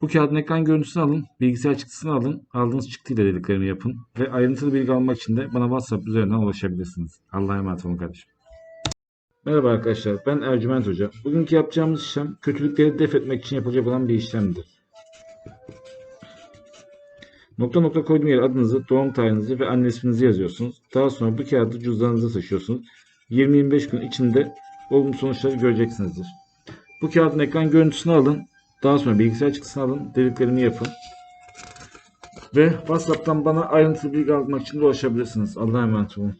Bu kağıdın ekran görüntüsünü alın, bilgisayar çıktısını alın, aldığınız çıktıyla dediklerimi yapın ve ayrıntılı bilgi almak için de bana WhatsApp üzerinden ulaşabilirsiniz. Allah'a emanet olun kardeşim. Merhaba arkadaşlar, ben Ercüment Hoca. Bugünkü yapacağımız işlem kötülükleri def etmek için yapılacak olan bir işlemdir. Nokta nokta koyduğum yere adınızı, doğum tarihinizi ve anne isminizi yazıyorsunuz. Daha sonra bu kağıdı cüzdanınıza taşıyorsunuz. 20-25 gün içinde olumlu sonuçları göreceksinizdir. Bu kağıdın ekran görüntüsünü alın. Daha sonra bilgisayar çıktısını alın. Dediklerimi yapın. Ve WhatsApp'tan bana ayrıntılı bilgi almak için de ulaşabilirsiniz. Allah'a emanet olun.